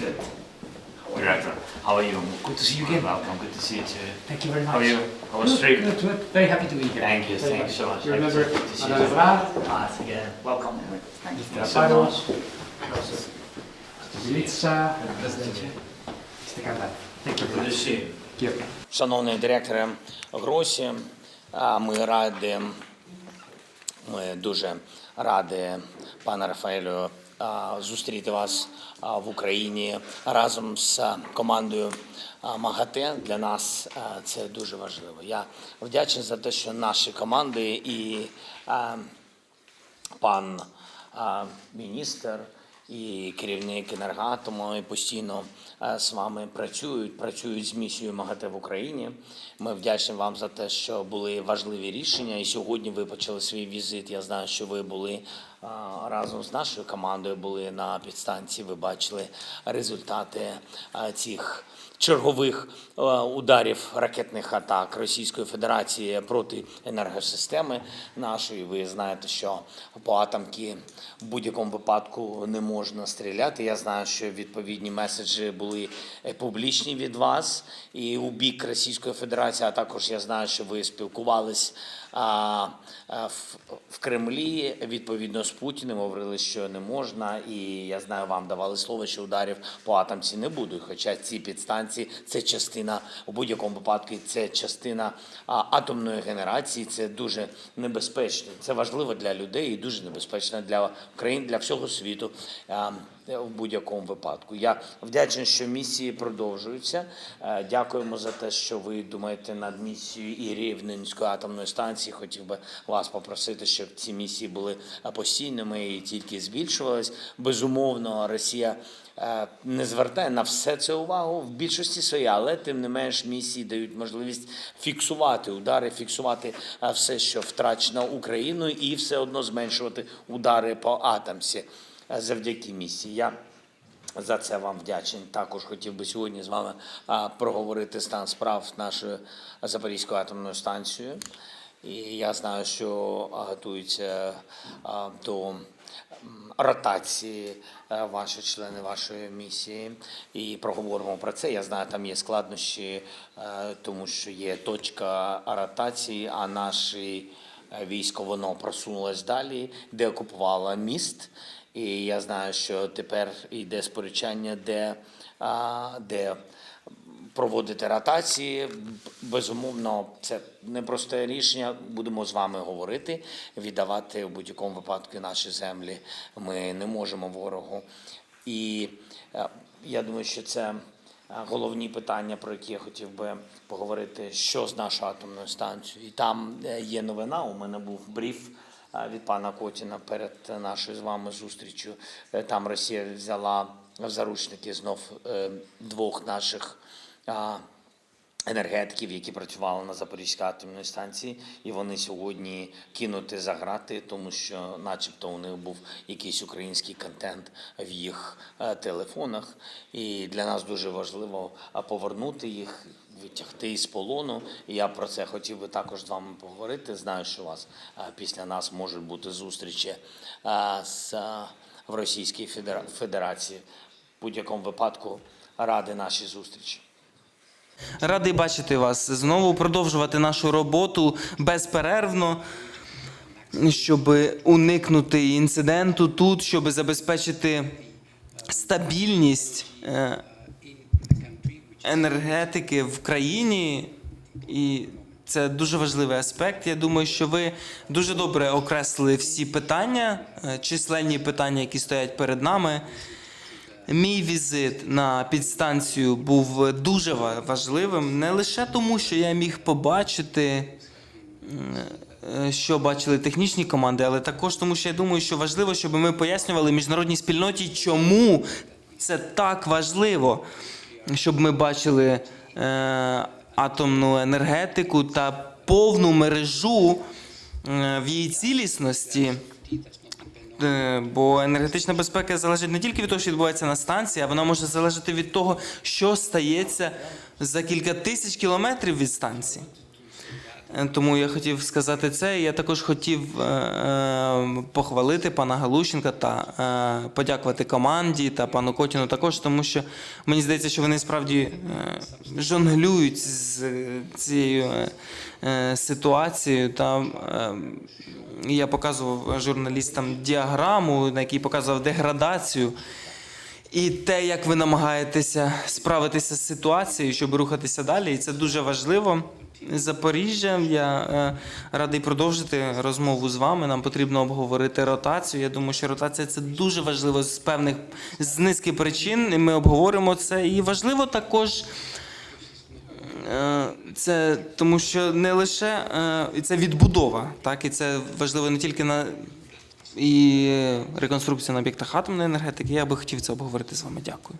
Good. Director, how are you? Good to see you again. Welcome, good to see you too. Thank you very much. How are you? How was Good, trip? good, good. Very happy to be here. Thank you, Very thank you so much. You Thank remember you. Good to see you. Madame Vraat, Ah, again. Welcome. Thank you. Mr. Thanks so Panos, much. Mr. Milica, Mr. Kanda. Thank you very Good to much. see you. Thank you. Шановний директоре Гросі, а, ми раді, ми дуже раді, пане Рафаелю, а, зустріти вас в Україні разом з командою МАГАТЕ. Для нас це дуже важливо. Я вдячний за те, що наші команди і пан міністр і керівник енергоатому і постійно з вами працюють, працюють з місією МАГАТЕ в Україні. Ми вдячні вам за те, що були важливі рішення. І сьогодні ви почали свій візит. Я знаю, що ви були разом з нашою командою, були на підстанції. Ви бачили результати цих чергових е, ударів ракетних атак Російської Федерації проти енергосистеми нашої. Ви знаєте, що по атомки в будь-якому випадку не можна стріляти. Я знаю, що відповідні меседжі були публічні від вас і у бік Російської Федерації. А також я знаю, що ви спілкувались в Кремлі відповідно з Путіним. Говорили, що не можна, і я знаю, вам давали слово, що ударів по атомці не буде. Хоча ці підстанції це частина у будь-якому випадку. Це частина атомної генерації. Це дуже небезпечно. Це важливо для людей і дуже небезпечно для України, для всього світу. В будь-якому випадку. Я вдячний, що місії продовжуються. Е, Дякуємо за те, що ви думаєте над місією і Рівненської атомної станції. Хотів би вас попросити, щоб ці місії були е, постійними і тільки збільшувались. Безумовно, Росія. е, Не звертає на все це увагу в більшості своїй, але тим не менш місії дають можливість фіксувати удари, фіксувати е, все, що втрачено Україною, і все одно зменшувати удари по атомці е, завдяки місії. Я за це вам вдячний. Також хотів би сьогодні з вами проговорити стан справ нашої Запорізької атомної станції. І я знаю, що а, до ротації е, ваші члени вашої місії. І проговоримо про це. Я знаю, там є складнощі, е, тому що є точка ротації, а наші е, військо воно просунулось далі, де окупувало міст. І я знаю, що тепер йде сперечання, де, де проводити ротації. Безумовно, це непросте рішення. Будемо з вами говорити, віддавати в будь-якому випадку наші землі. Ми не можемо ворогу. І е, я думаю, що це е, головні питання, про які я хотів би поговорити, що з нашою атомною станцією. І там е, є новина. У мене був бриф від пана Котіна перед нашою з вами зустрічю. Е, Там Росія взяла в заручники знов е, двох наших енергетиків, які працювали на Запорізькій атомній станції, і вони сьогодні кинуті за грати, тому що, начебто, у них був якийсь український контент в їх е, телефонах. І для нас дуже важливо повернути їх. Витягти із полону, і я про це хотів би також з вами поговорити. Знаю, що у вас після нас можуть бути зустрічі з в Російській Федера- Федерації. В будь-якому випадку ради нашій зустрічі. Радий бачити вас знову продовжувати нашу роботу безперервно, щоб уникнути інциденту тут, щоб забезпечити стабільність е, енергетики в країні. І це дуже важливий аспект. Я думаю, що ви дуже добре окреслили всі питання, е, численні питання, які стоять перед нами. Мій візит на підстанцію був дуже важливим не лише тому, що я міг побачити, е, що бачили технічні команди, але також тому, що я думаю, що важливо, щоб ми пояснювали міжнародній спільноті, чому це так важливо, щоб ми бачили е, атомну енергетику та повну мережу е, в її цілісності. Е, Бо енергетична безпека залежить не тільки від того, що відбувається на станції, а вона може залежати від того, що стається за кілька тисяч кілометрів від станції. Е, Тому я хотів сказати це. Я також хотів е, е, похвалити пана Галущенка та е, подякувати команді та пану Котіну також, тому що мені здається, що вони справді е, жонглюють з цією е, е, ситуацією. Та е, я показував журналістам діаграму, на якій показував деградацію. І те, як ви намагаєтеся справитися з ситуацією, щоб рухатися далі, і це дуже важливо. Запоріжжя, я е, радий продовжити розмову з вами. Нам потрібно обговорити ротацію. Я думаю, що ротація це дуже важливо з певних з низки причин. І ми обговоримо це. І важливо також. Е, Це тому, що не лише е, і це відбудова, так і це важливо не тільки на і реконструкція на об'єктах атомної енергетики. Я би хотів це обговорити з вами. Дякую.